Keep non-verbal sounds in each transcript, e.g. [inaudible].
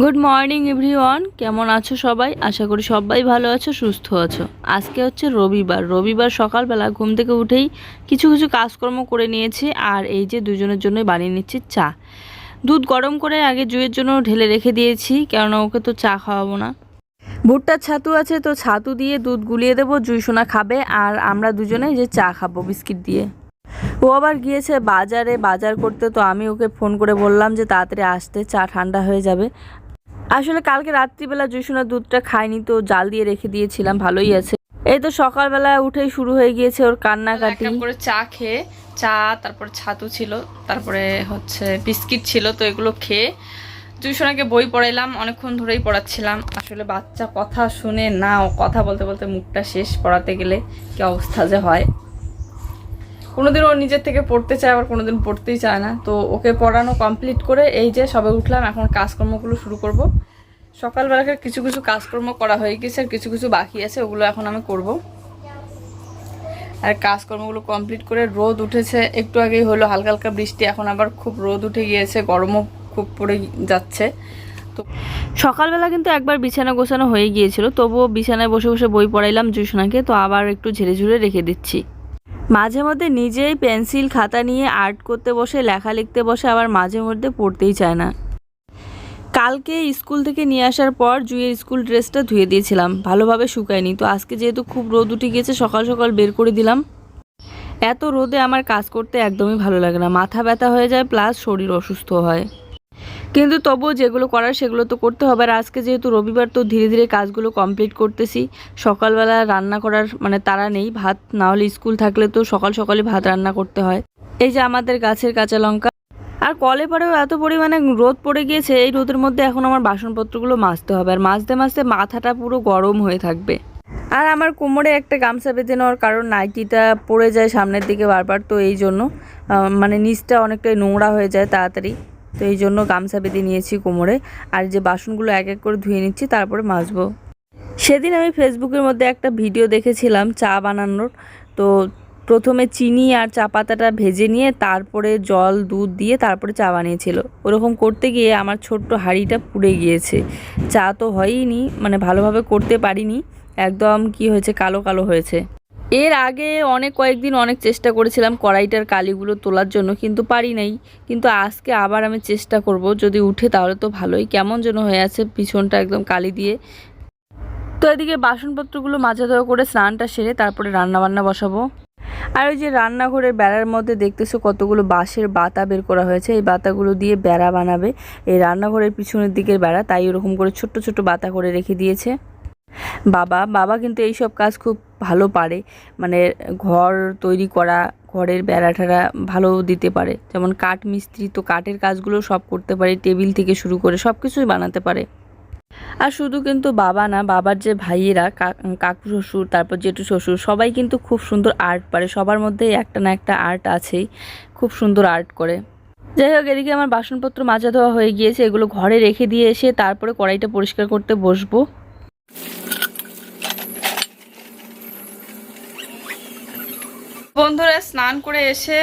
Good morning everyone কেমন আছো সবাই? আশা করি সবাই ভালো আছো, সুস্থ আছো। আজকে হচ্ছে রবিবার। রবিবার সকালবেলা ঘুম থেকে উঠেই কিছু কিছু কাজকর্ম করে নিয়েছি আর এই যে দুজনের জন্যই বানিয়ে নিচ্ছি চা। দুধ গরম করে আগে জুয়ের জন্য ঢেলে রেখে দিয়েছি, কেননা ওকে তো চা খাওয়াবো না। ভুট্টার ছাতু আছে, তো ছাতু দিয়ে দুধ গুলিয়ে দেবো, জুই সোনা খাবে আর আমরা দুজনে যে চা খাব বিস্কিট দিয়ে। ও আবার গিয়েছে বাজারে। বাজার করতে তো আমি ওকে ফোন করে বললাম যে তাড়াতাড়ি আসতে, চা ঠান্ডা হয়ে যাবে। আসলে কালকে রাত্রিবেলা জুসুনা দুধটা খাইনি তো জাল দিয়ে রেখে দিয়েছিলাম, ভালোই আছে। এই তো সকালবেলা উঠেই শুরু হয়ে গিয়েছে ওর কান্নাকাটি। করে চা খেয়ে, চা, তারপর ছাতু ছিল, তারপরে হচ্ছে বিস্কিট ছিল, তো এগুলো খেয়ে টিউশনাকে বই পড়াইলাম, অনেকক্ষণ ধরেই পড়াচ্ছিলাম। আসলে বাচ্চা কথা শুনে না কথা বলতে বলতে মুখটা শেষ, পড়াতে গেলে কি অবস্থা যে হয়। কোনোদিন ও নিজের থেকে পড়তে চায়, আবার কোনোদিন পড়তেই চায় না। তো ওকে পড়ানো কমপ্লিট করে এই যে সবে উঠলাম, এখন কাজকর্মগুলো শুরু করব। সকালবেলাকার কিছু কিছু কাজকর্ম করা হয়ে গেছে, আর কিছু কিছু বাকি আছে, ওগুলো এখন আমি করব। আর কাজকর্মগুলো কমপ্লিট করে রোদ উঠেছে, একটু আগেই হলো, হালকা হালকা বৃষ্টি, এখন আবার খুব রোদ উঠে গিয়েছে, গরমও খুব পড়ে যাচ্ছে। তো সকালবেলা কিন্তু একবার বিছানা গোছানো হয়ে গিয়েছিল, তবুও বিছানায় বসে বসে বই পড়াইলাম জুসনাকে, তো আবার একটু ঝেড়ে ঝুড়ে রেখে দিচ্ছি। মাঝে মধ্যে নিজেই পেন্সিল, খাতা নিয়ে আর্ট করতে বসে, লেখা লিখতে বসে আবার মাঝে মধ্যে পড়তেই চায় না। কালকে স্কুল থেকে নিয়ে আসার পর জুয়ের স্কুল ড্রেসটা ধুয়ে দিয়েছিলাম। ভালোভাবে শুকায়নি। তো আজকে যেহেতু খুব রোদ উঠে গিয়েছে, সকাল সকাল বের করে দিলাম। এত রোদে আমার কাজ করতে একদমই ভালো লাগে না। মাথা ব্যথা হয়ে যায়, প্লাস শরীর অসুস্থ হয়। কিন্তু তবুও যেগুলো করার সেগুলো তো করতে হবে। আর আজকে যেহেতু রবিবার, তো ধীরে ধীরে কাজগুলো কমপ্লিট করতেছি। সকালবেলা রান্না করার মানে তারা নেই। ভাত না হলে স্কুল থাকলে তো সকাল সকালে ভাত রান্না করতে হয়। এই যে আমাদের গাছের কাঁচা লঙ্কা। আর কলে পরেও এত পরিমাণে রোদ পড়ে গিয়েছে, এই রোদের মধ্যে এখন আমার বাসনপত্রগুলো মাজতে হবে। আর মাজতে মাজতে মাথাটা পুরো গরম হয়ে থাকবে। আর আমার কোমরে একটা গামছা বেঁধে নেওয়ার কারণ নাইটিটা পড়ে যায় সামনের দিকে বারবার, তো এই জন্য মানে নিচটা অনেকটাই নোংরা হয়ে যায় তাড়াতাড়ি। তো এই জন্য গামছা বেঁধে নিয়েছি কোমরে। আর যে বাসনগুলো এক এক করে ধুয়ে নিচ্ছি, তারপরে মাজবো। সেদিন আমি ফেসবুকের মধ্যে একটা ভিডিও দেখেছিলাম, চা বানানোর। তো প্রথমে চিনি আর চা পাতাটা ভেজে নিয়ে, তারপরে জল, দুধ দিয়ে তারপরে চা বানিয়েছিল। ওরকম করতে গিয়ে আমার ছোট্ট হাঁড়িটা পুড়ে গিয়েছে। চা তো হয়ইনি মানে ভালোভাবে করতে পারিনি। একদম কি হয়েছে, কালো কালো হয়েছে। এর আগে অনেক কয়েকদিন অনেক চেষ্টা করেছিলাম কড়াইটার কালিগুলো তোলার জন্য, কিন্তু পারি নাই। কিন্তু আজকে আবার আমি চেষ্টা করব, যদি উঠে তাহলে তো ভালোই। কেমন যেন হয়ে আছে পিছনটা একদম কালি দিয়ে। তো এদিকে বাসনপত্রগুলো মাজা ধোয়া করে স্নানটা সেরে তারপরে রান্নাবান্না বসাবো। আর ওই যে রান্নাঘরের বেড়ার মধ্যে দেখতেছো কতগুলো বাঁশের বাতা বের করা হয়েছে। এই বাতাগুলো দিয়ে বেড়া বানাবে। এই রান্নাঘরের পিছনের দিকের বেড়া তাই ওরকম করে ছোট্ট ছোট্ট বাতা করে রেখে দিয়েছে। বাবা বাবা কিন্তু এই সব কাজ খুব ভালো পারে। মানে ঘর তৈরি করা, ঘরের বেড়া টেড়া ভালো দিতে পারে। যেমন কাঠ মিস্ত্রি তো কাঠের কাজগুলো সব করতে পারে, টেবিল থেকে শুরু করে সব কিছুই বানাতে পারে। আর শুধু কিন্তু বাবা না, বাবার যে ভাইয়েরা কাকু শ্বশুর, তারপর জেঠু শ্বশুর, সবাই কিন্তু খুব সুন্দর আর্ট পারে। সবার মধ্যে একটা না একটা আর্ট আছেই, খুব সুন্দর আর্ট করে। যাই হোক, এদিকে আমার বাসনপত্র মাজা ধোয়া হয়ে গিয়েছে, এগুলো ঘরে রেখে দিয়ে এসে তারপরে কড়াইটা পরিষ্কার করতে বসবো। বন্ধুরা স্নান করে এসে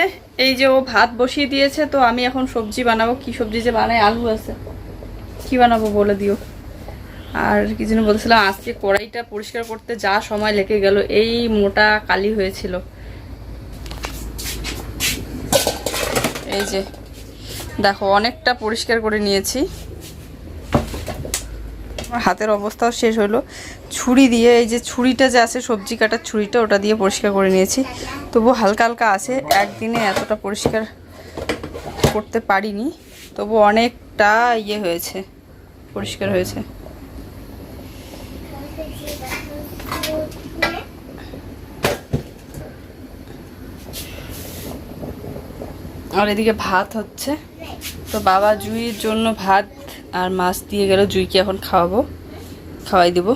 এই যে ও ভাত বসিয়ে দিয়েছে, তো আমি এখন সবজি বানাবো। কি সবজি যে বানাই আলু আছে। কি বানাবো বলে দিও। আর কি যেন বলছিলাম, আজকে কড়াইটা পরিষ্কার করতে যা সময় লেগে গেল, এই মোটা কালি হয়েছিল। এই যে, দেখো, অনেকটা পরিষ্কার করে নিয়েছি। আমার হাতের অবস্থাও শেষ হলো। ছুরি দিয়ে, এই যে ছুরিটা যে আছে, সবজি কাটার ছুরিটা, ওটা দিয়ে পরিষ্কার করে নিয়েছি। তবু হালকা হালকা আছে। একদিনে এতটা পরিষ্কার করতে পারিনি। তবু অনেকটা ইয়ে হয়েছে, পরিষ্কার হয়েছে। আর এদিকে ভাত হচ্ছে। তো বাবা জুইয়ের জন্য ভাত আর মাছ দিয়ে গেল, জুইকে এখন খাওয়াবো, খাওয়াই দেবো।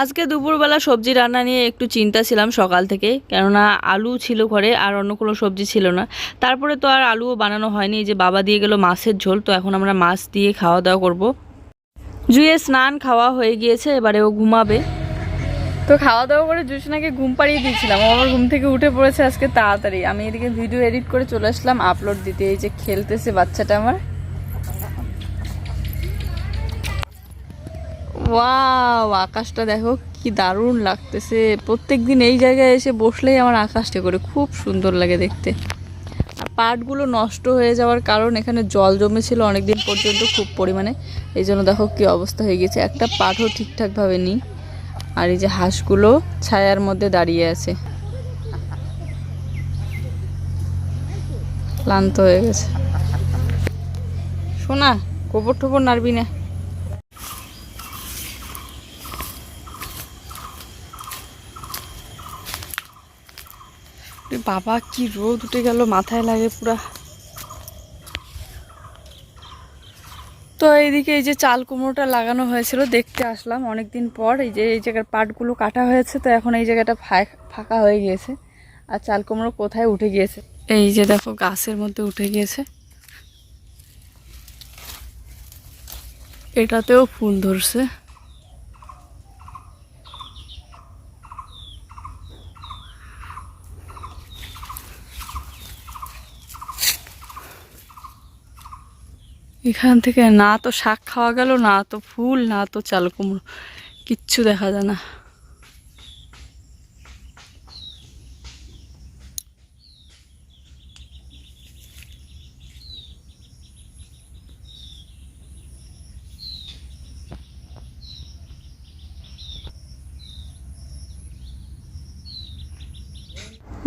আজকে দুপুরবেলা সবজি রান্না নিয়ে একটু চিন্তা ছিলাম সকাল থেকে, কেননা আলু ছিল ঘরে আর অন্য কোনো সবজি ছিল না। তারপরে তো আর আলুও বানানো হয়নি যে বাবা দিয়ে গেল মাছের ঝোল, তো এখন আমরা মাছ দিয়ে খাওয়া দাওয়া করব জুয়ে স্নান খাওয়া হয়ে গিয়েছে, এবারে ও ঘুমাবে। তো খাওয়া দাওয়া করে জুসনাকে ঘুম পাড়িয়ে দিয়েছিলাম, ও আমার ঘুম থেকে উঠে পড়েছে আজকে তাড়াতাড়ি। আমি এদিকে ভিডিও এডিট করে চলে আসলাম আপলোড দিতে, এই যে খেলতেছে বাচ্চাটা আমার। ওয়াও আকাশটা দেখো কি দারুণ লাগতেছে। প্রত্যেক দিন এই জায়গায় এসে বসলেই আমার আকাশটা করে, খুব সুন্দর লাগে দেখতে। আর পাটগুলো নষ্ট হয়ে যাওয়ার কারণ এখানে জল জমেছিল অনেকদিন পর্যন্ত খুব পরিমাণে। এই জন্য দেখো কি অবস্থা হয়ে গেছে। একটা পাটও ঠিকঠাকভাবে নেই। আর এই যে হাঁসগুলো ছায়ার মধ্যে দাঁড়িয়ে আছে। ক্লান্ত হয়ে গেছে। শোনা গোবর টোবর নাড়বি না। বাবা, কি রোদ উঠে গেল, মাথায় লাগে পুরা। তো এইদিকে এই যে চাল কুমড়োটা লাগানো হয়েছিল, দেখতে আসলাম অনেক দিন পর। এই যে এই জায়গার পাটগুলো কাটা হয়েছে, তো এখন এই জায়গাটা ফাঁকা হয়ে গিয়েছে। আর চাল কুমড়ো কোথায় উঠে গিয়েছে? এই যে দেখো, গাছের মধ্যে উঠে গিয়েছে। এটাতেও ফুল ধরছে। এখান থেকে না তো শাক খাওয়া গেল, না তো ফুল, না তো চাল কুমড়ো। কিচ্ছু দেখা যায় না।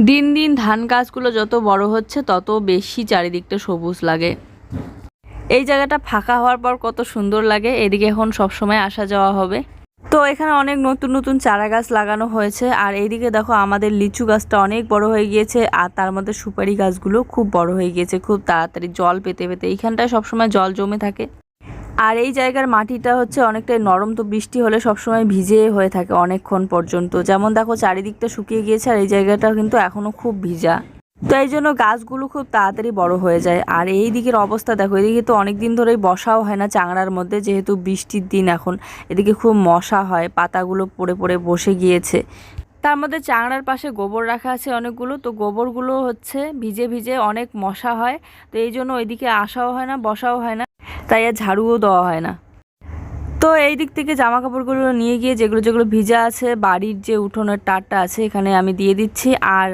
দিন দিন ধান গাছগুলো যত বড় হচ্ছে, তত বেশি চারিদিকটা সবুজ লাগে। এই জায়গাটা ফাঁকা হওয়ার পর কত সুন্দর লাগে, এদিকে এখন সবসময় আসা যাওয়া হবে। তো এখানে অনেক নতুন নতুন চারা গাছ লাগানো হয়েছে, আর এইদিকে দেখো আমাদের লিচু গাছটা অনেক বড় হয়ে গিয়েছে, আর তার মধ্যে সুপারি গাছগুলো খুব বড় হয়ে গিয়েছে, খুব তাড়াতাড়ি জল পেতে পেতে, এইখানটায় সবসময় জল জমে থাকে। আর এই জায়গার মাটিটা হচ্ছে অনেকটাই নরম, তো বৃষ্টি হলে সবসময় ভিজে হয়ে থাকে অনেকক্ষণ পর্যন্ত। যেমন দেখো চারিদিকটা শুকিয়ে গিয়েছে, আর এই জায়গাটা কিন্তু এখনও খুব ভিজা। তো এই জন্য গাছগুলো খুব তাড়াতাড়ি বড় হয়ে যায়। আর এই দিকের অবস্থা দেখো এদিকে তো অনেক দিন ধরেই বসাও হয় না চাংড়ার মধ্যে, যেহেতু বৃষ্টির দিন এখন। এদিকে খুব মশা হয়, পাতাগুলো পড়ে পড়ে বসে গিয়েছে। তার মধ্যে চাংড়ার পাশে গোবর রাখা আছে অনেকগুলো, তো গোবরগুলো হচ্ছে ভিজে ভিজে অনেক মশা হয়। তো এই জন্য ওইদিকে আসাও হয় না, বসাও হয় না। তাই আর ঝাড়ুও দেওয়া হয় না। তো এই দিক থেকে জামা কাপড়গুলো নিয়ে গিয়ে যেগুলো যেগুলো ভিজা আছে, বাড়ির যে উঠোনের টারটা আছে এখানে আমি দিয়ে দিচ্ছি। আর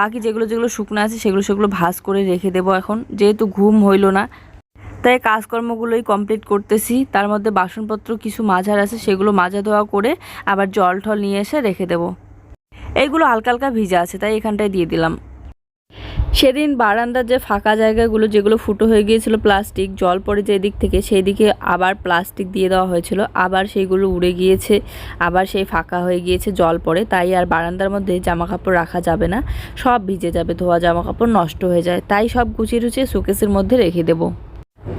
বাকি যেগুলো যেগুলো শুকনো আছে সেগুলো সেগুলো ভাজ করে রেখে দেবো এখন। যেহেতু ঘুম হইল না, তাই কাজকর্মগুলোই কমপ্লিট করতেছি। তার মধ্যে বাসনপত্র কিছু মাজার আছে, সেগুলো মাজা ধোয়া করে আবার জল টল নিয়ে এসে রেখে দেবো। এইগুলো হালকা হালকা ভিজা আছে, তাই এখানটায় দিয়ে দিলাম। সেদিন বারান্দার যে ফাঁকা জায়গাগুলো, যেগুলো ফুটো হয়ে গিয়েছিল প্লাস্টিক, জল পড়ে যে দিক থেকে সেই দিকে আবার প্লাস্টিক দিয়ে দেওয়া হয়েছিল। আবার সেইগুলো উড়ে গিয়েছে, আবার সেই ফাঁকা হয়ে গিয়েছে, জল পড়ে। তাই আর বারান্দার মধ্যে জামা কাপড় রাখা যাবে না। সব ভিজে যাবে, ধোয়া জামা কাপড় নষ্ট হয়ে যায়। তাই সব গুছিয়ে টুচিয়ে শোকেসের মধ্যে রেখে দেবো।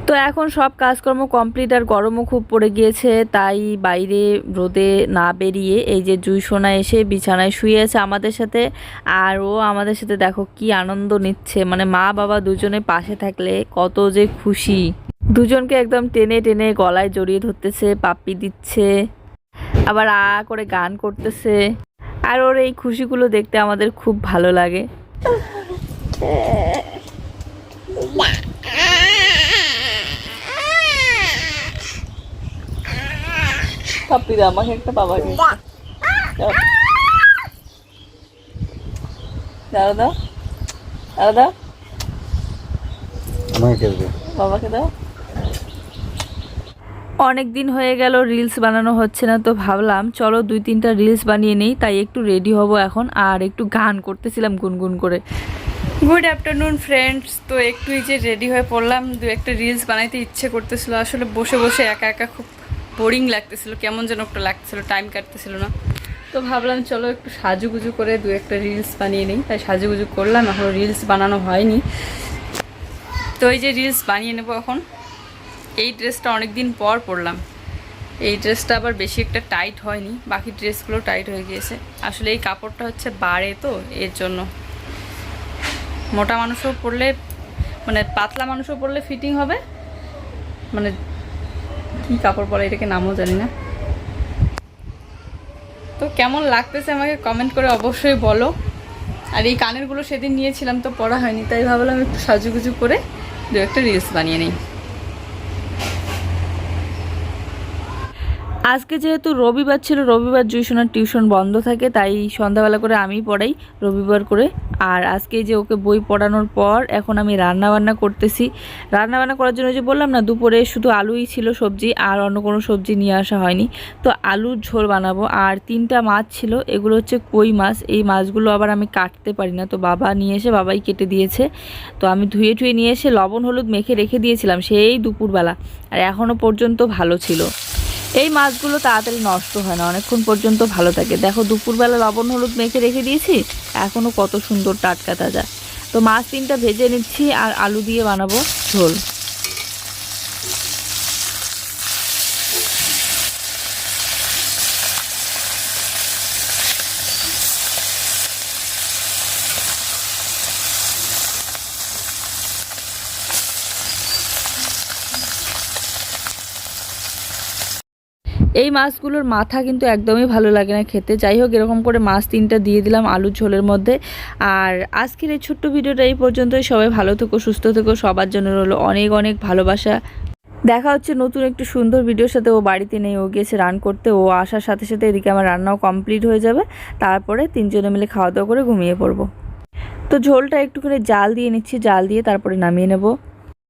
তো এখন সব কাজকর্ম কমপ্লিট আর গরমও খুব পড়ে গিয়েছে, তাই বাইরে রোদে না বেরিয়ে এই যে জুই সোনা এসে বিছানায় শুয়ে আছে আমাদের সাথে, আর ও আমাদের সাথে দেখো কি আনন্দ নিচ্ছে মানে মা বাবা দুজনে পাশে থাকলে কত যে খুশি। দুজনকে একদম টেনে টেনে গলায় জড়িয়ে ধরতেছে, পাপ্পি দিচ্ছে, আবার আ করে গান করতেছে, আর ওর এই খুশিগুলো দেখতে আমাদের খুব ভালো লাগে। [laughs] দাও আমাকে একটা বাবাকে দাও। দাও দাও। দাও দাও। আমাকে বাবাকে দাও। অনেক দিন হয়ে গেল রিলস বানানো হচ্ছে না তো ভাবলাম চলো দুই তিনটা রিলস বানিয়ে নেই তাই একটু রেডি হব এখন আর একটু গান করতেছিলাম গুনগুন করে। গুড আফটারনুন ফ্রেন্ডস তো একটু এই যে রেডি হয়ে পড়লাম দু একটা রিলস বানাইতে ইচ্ছে করতেছিল আসলে বসে বসে একা একা খুব বোরিং লাগতেছিল, কেমন যেন একটা লাগতেছিল টাইম কাটতেছিল না। তো ভাবলাম, চলো একটু সাজুগুজু করে দু একটা রিলস বানিয়ে নিই। তাই সাজুগুজু করলাম, এখন রিলস বানানো হয়নি। তো এই যে রিলস বানিয়ে নেব এখন, এই ড্রেসটা অনেক দিন পর পরলাম। এই ড্রেসটা আবার বেশি একটা টাইট হয়নি, বাকি ড্রেসগুলো টাইট হয়ে গিয়েছে। আসলে এই কাপড়টা হচ্ছে বাড়ে তো, এর জন্য। মোটা মানুষও পরলে মানে পাতলা মানুষও পরলে ফিটিং হবে। মানে কি কাপড় পরে এটাকে নামও জানি না। তো কেমন লাগতেছে আমাকে কমেন্ট করে অবশ্যই বলো। আর এই কানেরগুলো সেদিন নিয়েছিলাম তো পড়া হয়নি, তাই ভাবলাম একটু সাজুগুজু করে দু একটা রিলস বানিয়ে নিই। আজকে যেহেতু রবিবার ছিল, রবিবার জুইশোনার টিউশন বন্ধ থাকে, তাই সন্ধ্যাবেলা করে আমি পড়াই, রবিবার করে। আর আজকে যে ওকে বই পড়ানোর পর এখন আমি রান্না বান্না করতেছি। রান্না বান্না করার জন্য যে বললাম না, দুপুরে শুধু আলুই ছিল সবজি, আর অন্য কোনো সবজি নিয়ে আসা হয়নি। তো আলুর ঝোল বানাবো, আর তিনটা মাছ ছিল, এগুলো হচ্ছে কই মাছ, এই মাছগুলো আবার আমি কাটতে পারি না। তো বাবা নিয়ে এসে বাবাই কেটে দিয়েছে। তো আমি ধুয়ে টুয়ে নিয়ে এসে লবণ, হলুদ মেখে রেখে দিয়েছিলাম সেই দুপুরবেলা, আর এখনও পর্যন্ত ভালো ছিল। এই মাছগুলো তাড়াতাড়ি নষ্ট হয় না, অনেকক্ষণ পর্যন্ত ভালো থাকে। দেখো, দুপুরবেলা লবণ, হলুদ মেখে রেখে দিয়েছি এখনও কত সুন্দর টাটকা তাজা। তো মাছ তিনটা ভেজে নিচ্ছি আর আলু দিয়ে বানাবো ঝোল। এই মাছগুলোর মাথা কিন্তু একদমই ভালো লাগে না খেতে। যাই হোক, এরকম করে মাছ তিনটা দিয়ে দিলাম আলুর ঝোলের মধ্যে। আর আজকের এই ছোট্ট ভিডিওটা এই পর্যন্তই। সবাই ভালো থেকো, সুস্থ থেকো। সবার জন্য রইল অনেক অনেক ভালোবাসা। দেখা হচ্ছে নতুন একটু সুন্দর ভিডিওর সাথে। ও বাড়িতে নেই, ও গিয়েছে রান করতে। ও আসার সাথে সাথে এদিকে আমার রান্নাও কমপ্লিট হয়ে যাবে। তারপরে তিনজনে মিলে খাওয়া দাওয়া করে ঘুমিয়ে পড়ব। তো ঝোলটা একটু করে জাল দিয়ে নিচ্ছি। জাল দিয়ে তারপরে নামিয়ে নেব।